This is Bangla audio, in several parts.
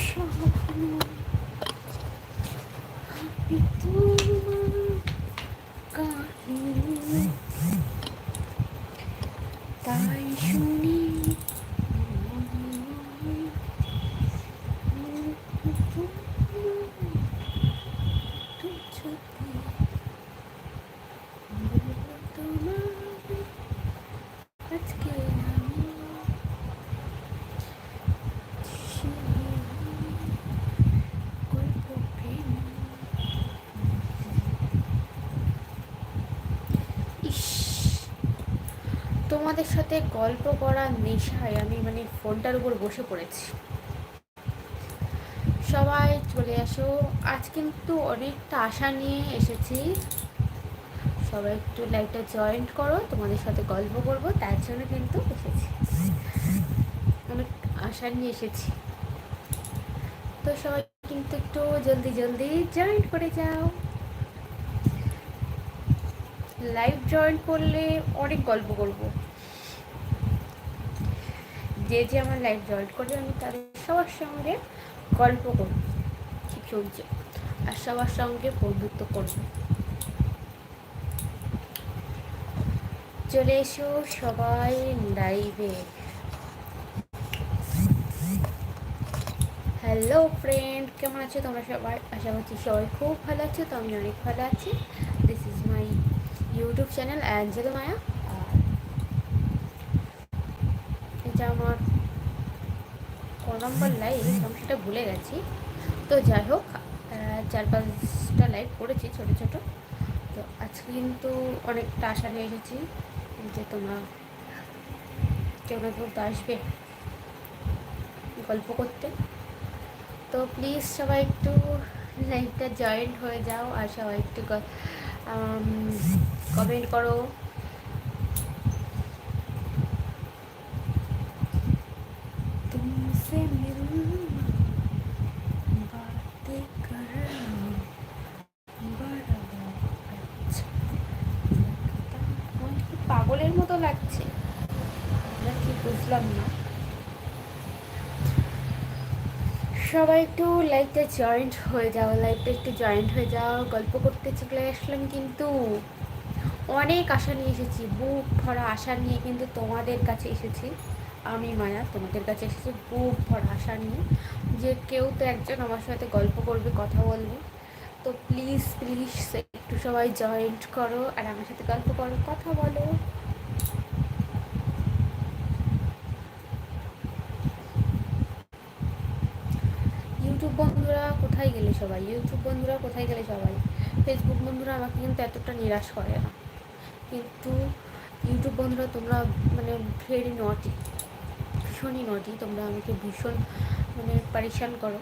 Sure. তোমাদের সাথে গল্প করার নেশায় আমি মানে ফোনটার উপর বসে পড়েছি। সবাই চলে আসো। আজ কিন্তু অনেকটা আশা নিয়ে এসেছি। সবাই একটু লাইভটা জয়েন্ট করো, তোমাদের সাথে গল্প করব, তার জন্য কিন্তু এসেছি। অনেক আশা নিয়ে এসেছি। তো সবাই কিন্তু একটু জলদি জলদি জয়েন্ট করে যাও। লাইভ জয়েন করলে অনেক গল্প করব। যে যে আমার লাইভ জয়েন করবে আমি তাদের সবার সঙ্গে গল্প করব, ঠিক চলছে। আর সবার সঙ্গে বন্ধুত্ব করব। চলে এসো সবাই লাইভে হ্যালো ফ্রেন্ড কেমন আছো তোমরা সবাই? আশা করছি সবাই খুব ভালো আছো, তো আমি অনেক ভালো আছি। This is my YouTube channel Angel Maya আর এটা আমার ক নম্বর লাইভ আমি সেটা ভুলে গেছি। তো যাই হোক চার পাঁচটা লাইভ করেছি ছোটো ছোটো। তো আজকে কিন্তু অনেকটা আশা নিয়ে এসেছি যে তোমরা কেউ না কেউ তো আসবে গল্প করতে। তো প্লিজ সবাই একটু লাইভটা জয়েন্ট হয়ে যাও। আর সবাই একটু কমেন্ট করো। পাগলের মতো লাগছে। আমরা কি বুঝলাম না। সবাই একটু লাইভটা জয়েন্ট হয়ে যাও লাইভটা একটু জয়েন্ট হয়ে যাও। গল্প করতে চলে আসলাম কিন্তু অনেক আশা নিয়ে এসেছি, বুক ভরা আশা নিয়ে কিন্তু তোমাদের কাছে এসেছি। আমি মায়া, তোমাদের কাছে এসেছি বুক ভরা আশা নিয়ে। যে কেউ তো একজন আমার সাথে গল্প করবে, কথা বলবে। তো প্লিজ প্লিজ সবাই জয়েন্ট করো আর আমার সাথে গল্প করো, কথা বলো। ইউটিউব বন্ধুরা কোথায় গেলে সবাই? ইউটিউব বন্ধুরা কোথায় গেলে সবাই? ফেসবুক বন্ধুরা আমাকে কিন্তু এতটা নিরাশ করে না। কিন্তু ইউটিউব বন্ধুরা তোমরা মানে ভেরি নটি ভীষণই নটি তোমরা আমাকে ভীষণ মানে পারিশান করো।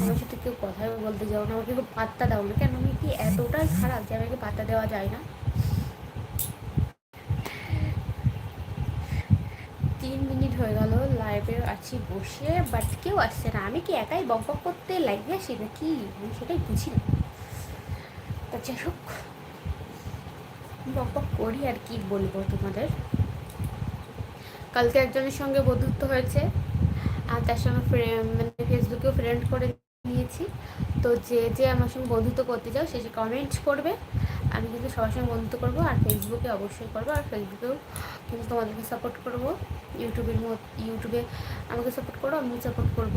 আমার সাথে কেউ কথাই বলতে যাও না, আমাকে পাত্তা দাও না। কেন? আমি কি এতটাই খারাপ যে আমাকে পাত্তা দেওয়া যায় না? তিন মিনিট হয়ে গেল লাইভে আছি বসে বাট কেউ আসছে না। আমি কি একাই বক বক করতে লাইভে আসি না কি আমি সেটাই বুঝি না। তা যাই হোক বক বক করি আর কি বলব তোমাদের। কালকে একজনের সঙ্গে বন্ধুত্ব হয়েছে। আর তার সঙ্গে মানে ফেসবুকেও ফ্রেন্ড করে নিয়েছি। তো যে যে আমার সঙ্গে বন্ধুত্ব করতে চাও, সে কমেন্ট করবে। আমি কিন্তু সবার সঙ্গে বন্ধুত্ব করব আর ফেসবুকে অবশ্যই করব। আর ফেসবুকেও কিন্তু তোমাদেরকে সাপোর্ট করব। ইউটিউবের ইউটিউবে আমাকে সাপোর্ট করো, আমিও সাপোর্ট করব।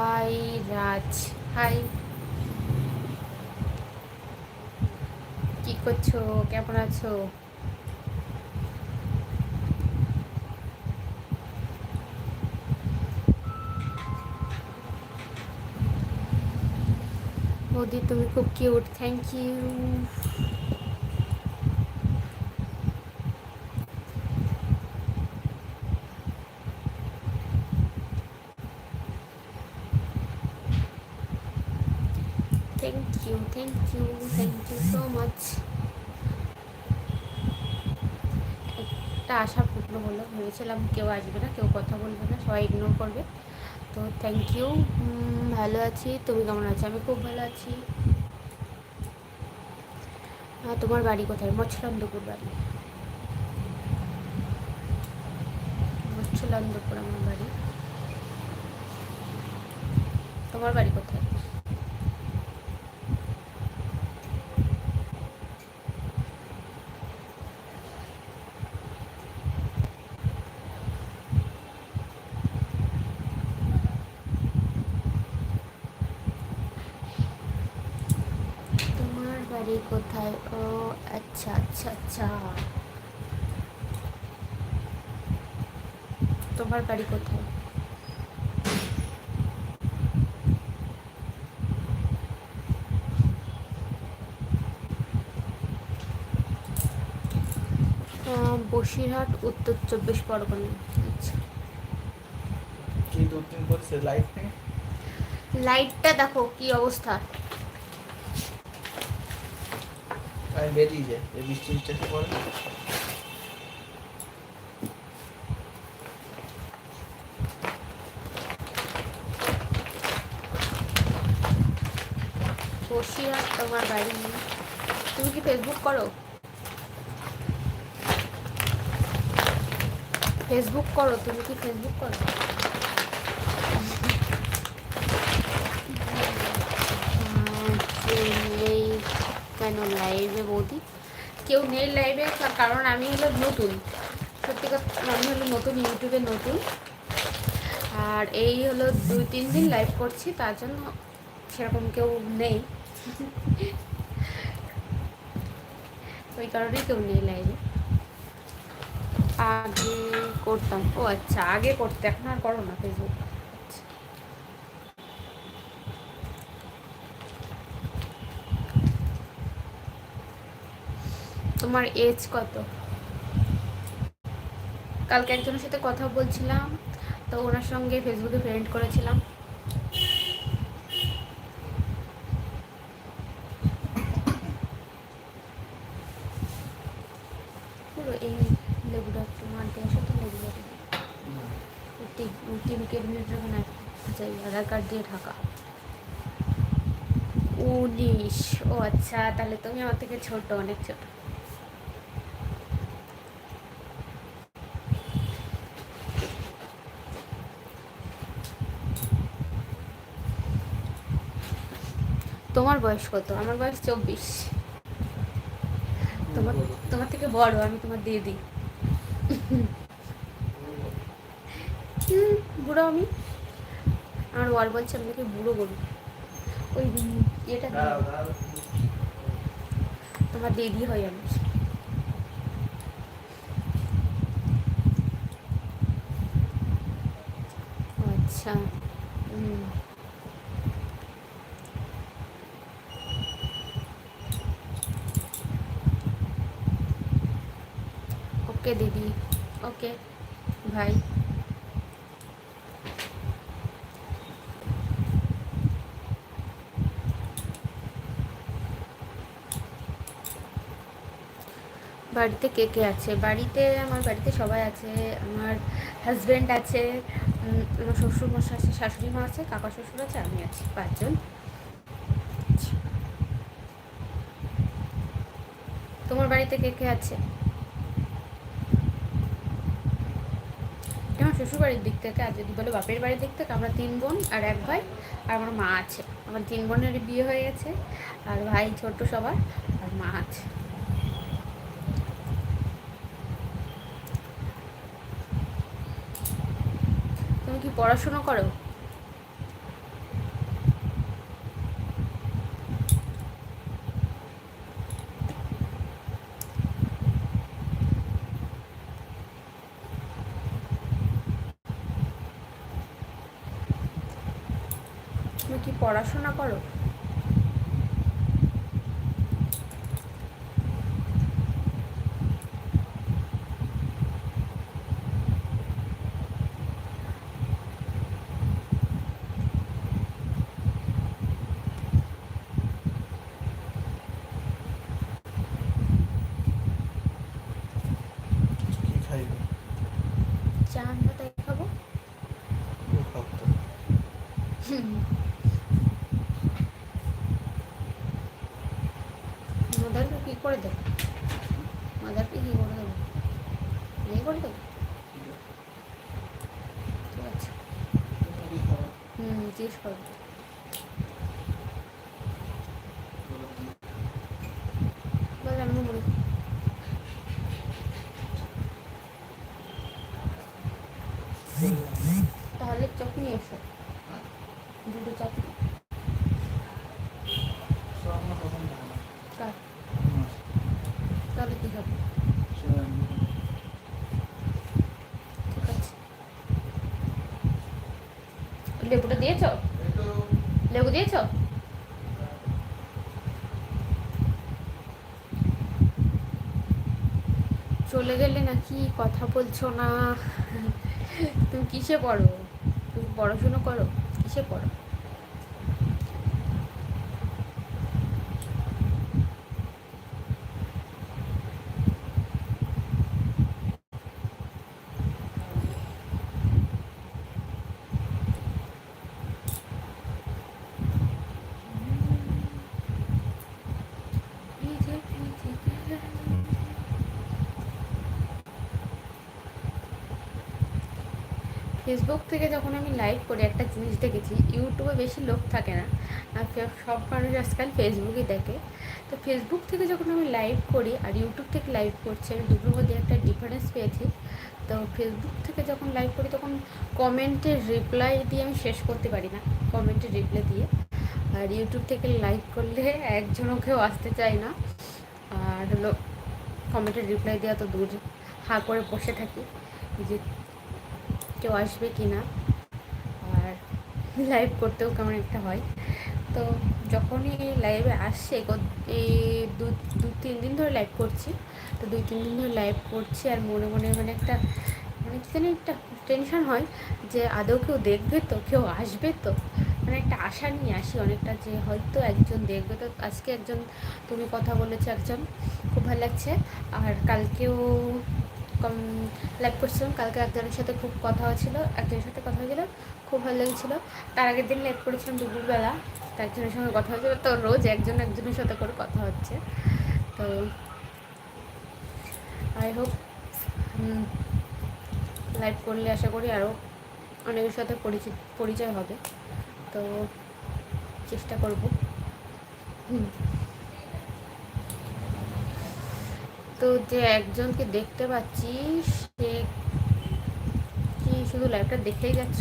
Hi Raj hi. কি করছ? কেমন আছো? মোদি তুমি খুব cute thank you you thank you thank you so much একটা আশা পূর্ণ হলো। ভেবেছিলাম কেউ আসবে না, কেউ কথা বলবে না, সবাই ইগনোর করবে। তো থ্যাংক ইউ ভালো আছি। তুমি কেমন আছো? আমি খুব ভালো আছি। হ্যাঁ তোমার বাড়ি কোথায়? মৎস্যলন্দপুর বাড়ি। মৎস্যলন্দপুর আমার বাড়ি। তোমার বাড়ি কোথায় তোমার বাড়ি কোথায়? ও আচ্ছা আচ্ছা আচ্ছা। তোমার বাড়ি কোথায়? বসিরহাট উত্তর চব্বিশ পরগনা। আচ্ছা। কি লাইট নেই? লাইটটা দেখো কি অবস্থা। আমি বেরিয়ে যায় এই বৃষ্টি বৃষ্টি বসিরহাট তোমার বাড়ি তুমি কি ফেসবুক করো? ফেসবুক করো, তুমি কি ফেসবুক করো? কেন লাইভে বৌদি? কেউ নেই লাইভে কারণ আমি হলো নতুন। সত্যি কথা, আমি হলো নতুন, ইউটিউবে নতুন। আর এই হলো দুই, তিন দিন লাইভ করছি, তার জন্য সেরকম কেউ নেই। ওই কারণেই কেউ নেই লাইভে আগে করতাম। ও আচ্ছা আগে করতে, এখন আর করো না ফেসবুক আচ্ছা। তোমার এজ কত? কালকে একজনের সাথে কথা বলছিলাম, তো ওনার সঙ্গে ফেসবুকে ফ্রেন্ড করেছিলাম। পুরো এই ওখানে আধার কার্ড দিয়ে ঢাকা। উনিশ, ও আচ্ছা তাহলে তুমি আমার থেকে ছোট, অনেক ছোট। তোমার বয়স কত? আমার বয়স চব্বিশ। তোমার তোমার থেকে বড় আমি তোমার হুম, বুড়ো আমি। আমার ওয়ার বলছে আমি নাকি বুড়ো বলি ওই ইয়েটা তোমার দিদি হয় আমি। আচ্ছা হুম। ওকে, দিদি। ওকে। ভাই। বাড়িতে কে কে আছে? বাড়িতে, আমার বাড়িতে সবাই আছে। আমার হাজব্যান্ড আছে আমার শ্বশুর মশাই আছে শাশুড়ি মা আছে, কাকা শ্বশুর আছে, আমি আছি পাঁচজন। তোমার বাড়িতে কে কে আছে? এটা আমার শ্বশুর বাড়ির দিক থেকে আর যদি বলে বাপের বাড়ির দিক থেকে আমরা তিন বোন আর এক ভাই আর আমার মা আছে। আমার তিন বোনের বিয়ে হয়ে গেছে আর ভাই ছোট সবার আর মা আছে। তুমি কি পড়াশুনো করো তুমি কি পড়াশোনা করো? কি খাইবে? চা আমরা তাই খাব ও খাব মাদারকে কি করে দেবো মাদারকে কি করে দেবো এই করে দেবো ঠিক আছে হুম জিজ্ঞেস করব আমি তাহলে চপ নিয়ে এসো। দুটো চপ কার তাহলে কি হবে ঠিক আছে লেবুটা দিয়েছ? লেবু দিয়েছ? চলে গেলে নাকি কথা বলছো না? তুমি কিসে পড়ো? তুমি পড়াশুনো করো? কিসে পড়ো? ফেসবুক থেকে যখন আমি লাইভ করি একটা জিনিস দেখেছি ইউটিউবে বেশি লোক থাকে না। আর সব মানুষ আজকাল ফেসবুকই দেখে। তো ফেসবুক থেকে যখন আমি লাইভ করি আর ইউটিউব থেকে লাইভ করছি, আমি দুটোর মধ্যে একটা ডিফারেন্স পেয়েছি। তো ফেসবুক থেকে যখন লাইভ করি, তখন কমেন্টের রিপ্লাই দিয়ে আমি শেষ করতে পারি না। কমেন্টের রিপ্লাই দিয়ে। আর ইউটিউব থেকে লাইভ করলে একজনও কেউ আসতে চায় না। আর হলো কমেন্টের রিপ্লাই দেওয়া তো দূর। হা করে বসে থাকি। যে কেউ আসবে কি না, আর লাইভ করতেও কেমন একটা হয়। তো যখনই লাইভে আসছে এই দু দু, তিন দিন ধরে লাইভ করছি। তো দুই, তিন দিন ধরে লাইভ করছি, আর মনে মনে মানে একটা মানে কি একটা টেনশন হয় যে আদৌ কেউ দেখবে তো, কেউ আসবে তো। মানে একটা আশা নিয়ে আসি অনেকটা যে হয়তো একজন দেখবে তো। আজকে একজন, তুমি কথা বলেছ একজন, খুব ভালো লাগছে। আর কালকেও লাইভ করছিলাম। কালকে একজনের সাথে খুব কথা হয়েছিল, একজনের সাথে কথা হয়েছিল, খুব ভালো লেগেছিলো। তার আগের দিন লাইভ করেছিলাম দুপুরবেলা, তো একজনের সঙ্গে কথা হয়েছিল, তো রোজ একজন একজনের সাথে করে কথা হচ্ছে। তো আই হোপ লাইভ করলে আশা করি আরও অনেকের সাথে পরিচিত পরিচয় হবে। তো চেষ্টা করব। হুম। তো যে একজনকে দেখতে পাচ্ছি, সে কি শুধু লাইভটা দেখেই যাচ্ছ?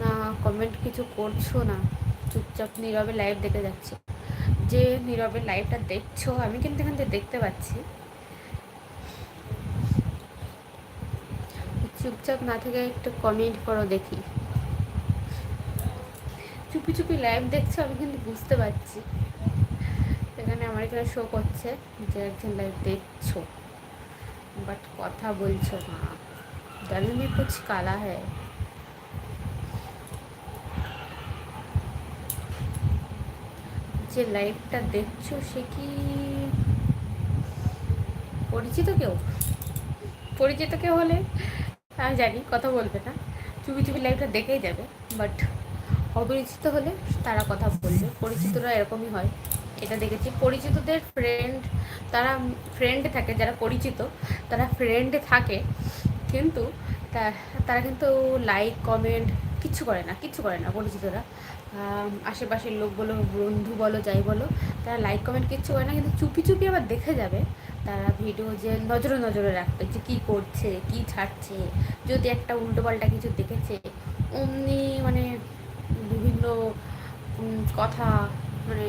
না কমেন্ট কিছু করছ না? চুপচাপ নীরবে লাইভ দেখে যাচ্ছ। যে নীরবে লাইভটা দেখছ, আমি কিন্তু এখান থেকে দেখতে পাচ্ছি। চুপচাপ না থেকে একটু কমেন্ট করো দেখি। চুপি চুপি লাইভ দেখছ, আমি কিন্তু বুঝতে পারছি। এখানে আমার এখানে শো করছে, যে একজন লাইভ দেখছ। বাট কথা বলছো না। জানি না কুছ কালা হ্যাঁ যে লাইভটা দেখছ, সে কি পরিচিত কেউ? পরিচিত কেউ হলে? আমি জানি, কথা বলবে না। চুপি চুপি লাইভটা দেখেই যাবে। বাট অপরিচিত হলে তারা কথা বলবে। পরিচিতরা এরকমই হয়। এটা দেখেছি। পরিচিতদের ফ্রেন্ড তারা ফ্রেন্ডে থাকে, যারা পরিচিত, তারা ফ্রেন্ডে থাকে, কিন্তু তারা কিন্তু লাইক কমেন্ট কিচ্ছু করে না কিচ্ছু করে না পরিচিতরা। আশেপাশের লোক বলো, বন্ধু বলো, যাই বলো, তারা লাইক কমেন্ট কিচ্ছু করে না, কিন্তু চুপি চুপি আবার দেখে যাবে। তারা ভিডিও যে নজরে নজরে রাখবে যে কী করছে, কী ছাড়ছে, যদি একটা উল্টোপাল্টা কিছু দেখেছে, অমনি মানে বিভিন্ন কথা মানে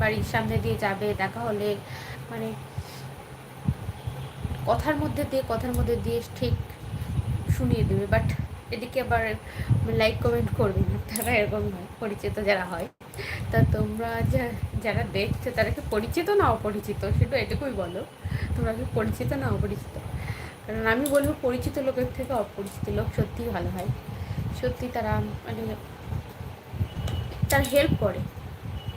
বাড়ির সামনে দিয়ে যাবে, দেখা হলে মানে কথার মধ্যে দিয়ে, কথার মধ্যে দিয়ে ঠিক শুনিয়ে দেবে। বাট এদিকে আবার লাইক কমেন্ট করবে না। তারা এরকম হয় পরিচিত যারা হয়, তা তোমরা যারা দেখছ তারা কি পরিচিত না অপরিচিত? সেটা এটুকুই বলো, তোমরা কি পরিচিত না অপরিচিত? কারণ আমি বলব পরিচিত লোকের থেকে অপরিচিত লোক সত্যিই ভালো হয়। সত্যি তারা মানে তার হেল্প করে।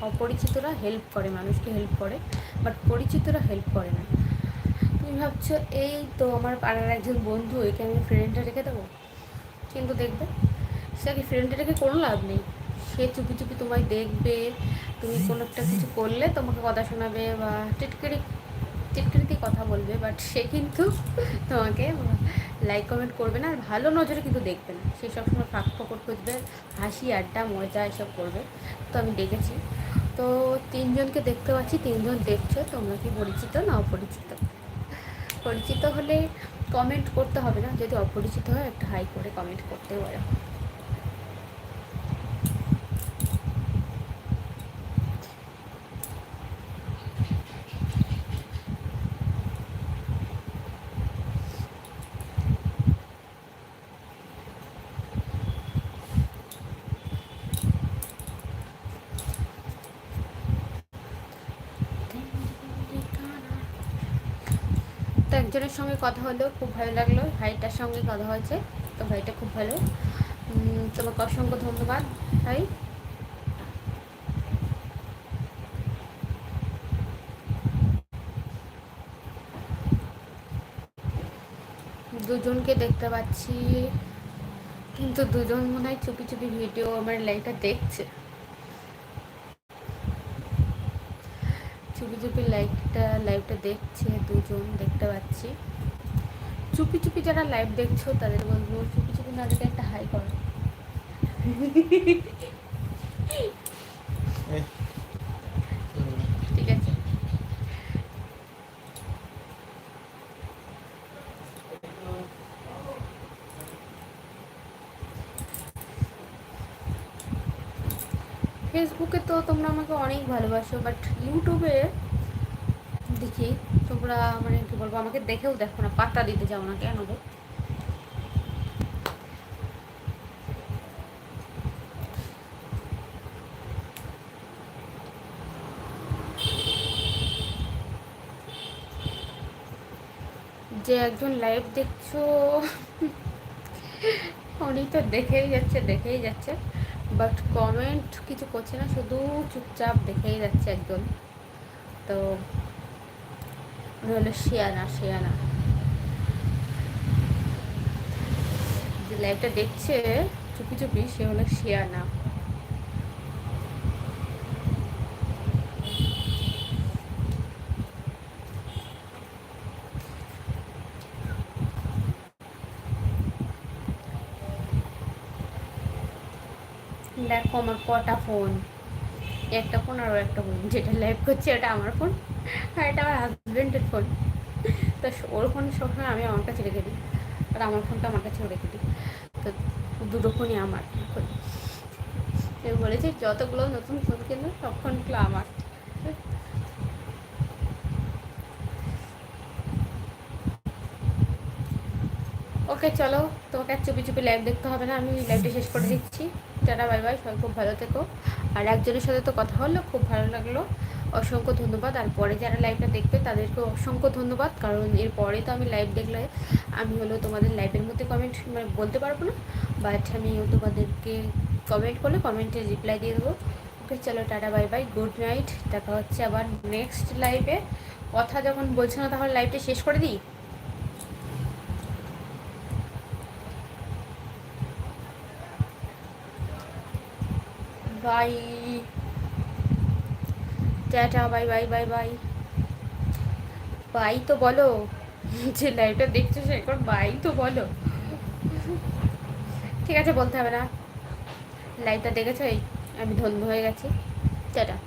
অপরিচিতরা হেল্প করে, মানুষকে হেল্প করে বাট পরিচিতরা হেল্প করে না। তুমি ভাবছ, এই তো আমার পাড়ার একজন বন্ধু, একে আমি ফ্রেন্ডে রেখে দেবো? কিন্তু দেখবে, সে কি ফ্রেন্ডে রেখে কোনো লাভ নেই। সে চুপি চুপি তোমায় দেখবে, তুমি কোনো একটা কিছু করলে তোমাকে কথা শোনাবে বা টিটকিরি, টিটকিরিতে কথা বলবে বাট সে কিন্তু তোমাকে লাইক কমেন্ট করবে না। আর ভালো নজরে কিন্তু দেখবে না। সে সবসময় ফাঁক ফকর খুঁজবে হাসি, আড্ডা, মজা এসব করবে। তো আমি ডেকেছি। তো তিনজনকে দেখতে পাচ্ছি, তিনজন দেখছ, তোমরা কি পরিচিত না অপরিচিত? পরিচিত হলে কমেন্ট করতে হবে না, যদি অপরিচিত হয় একটা হাই করে কমেন্ট করতে পারো তো একজনের সঙ্গে কথা হলো খুব ভালো লাগল, ভাইটার সঙ্গে কথা হয়েছে, তো ভাইটা খুব ভালো। তোমাকে অসংখ্য ধন্যবাদ, ভাই। দুজনকে দেখতে পাচ্ছি, কিন্তু দুজন মনে হয় চুপি চুপি ভিডিও আমার লাইভটা দেখছে। চুপি চুপি লাইভটা লাইভটা দেখছে দুজন দেখতে পাচ্ছি। চুপি চুপি যারা লাইভ দেখছ তাদের বলব চুপি চুপি না দেখে একটা হাই করো। ঠিক আছে। ফেসবুকে তো তোমরা আমাকে অনেক ভালোবাসো বাট ইউটিউবে দেখি। তোমরা মানে কি বলব, আমাকে দেখেও দেখো না পাত্তা দিতে যাও না কেন গো? যে একজন লাইভ দেখছ, উনি তো দেখেই যাচ্ছে দেখেই যাচ্ছে। বাট কমেন্ট কিছু করছে না, শুধু চুপচাপ দেখেই যাচ্ছে একজন তো উনি হলো শিয়ানা শিয়ানা। যে লাইভটা দেখছে, চুপি চুপি, সে হলো শিয়ানা। দেখো আমার কটা ফোন একটা ফোন আর একটা ফোন যেটা লাইভ করছে ওটা আমার ফোন আর এটা আমার হাজব্যান্ডের ফোন তো ওর ফোন সবসময় আমি আমার কাছে রেখে দিই, আর আমার ফোনটা আমার কাছে রেখে দিই। তো দুটো ফোনই আমার এখন বলেছি, যতগুলো নতুন ফোন কিনবে সব ফোনগুলো আমার। ওকে, চলো, তোমাকে আর চুপি চুপি লাইভ দেখতে হবে না, আমি লাইভটা শেষ করে দিচ্ছি। টাটা বাই বাই সবাই খুব ভালো থেকো। আর একজনের সাথে তো কথা হলো, খুব ভালো লাগল। অসংখ্য ধন্যবাদ। আর পরে যারা লাইভটা দেখবে তাদেরকে অসংখ্য ধন্যবাদ। কারণ এর পরে তো আমি লাইভ দেখলে আমি হলো তোমাদের লাইভের মধ্যে কমেন্ট মানে বলতে পারব না। বাট আমি তোমাদেরকে কমেন্ট করলে কমেন্টে রিপ্লাই দিয়ে দেবো। ওকে চলো tata bye bye good night দেখা হচ্ছে আবার নেক্সট লাইভে কথা যখন বলছো না, তাহলে লাইভটা শেষ করে দিই? Bye. Tata, bye bye bye bye. Bye তো বলো। যে লাইভটা দেখছ সে একবার বাই তো বলো। ঠিক আছে, বলতে হবে না। লাইভটা দেখেছ, এই আমি ধন্য হয়ে গেছি। টাটা।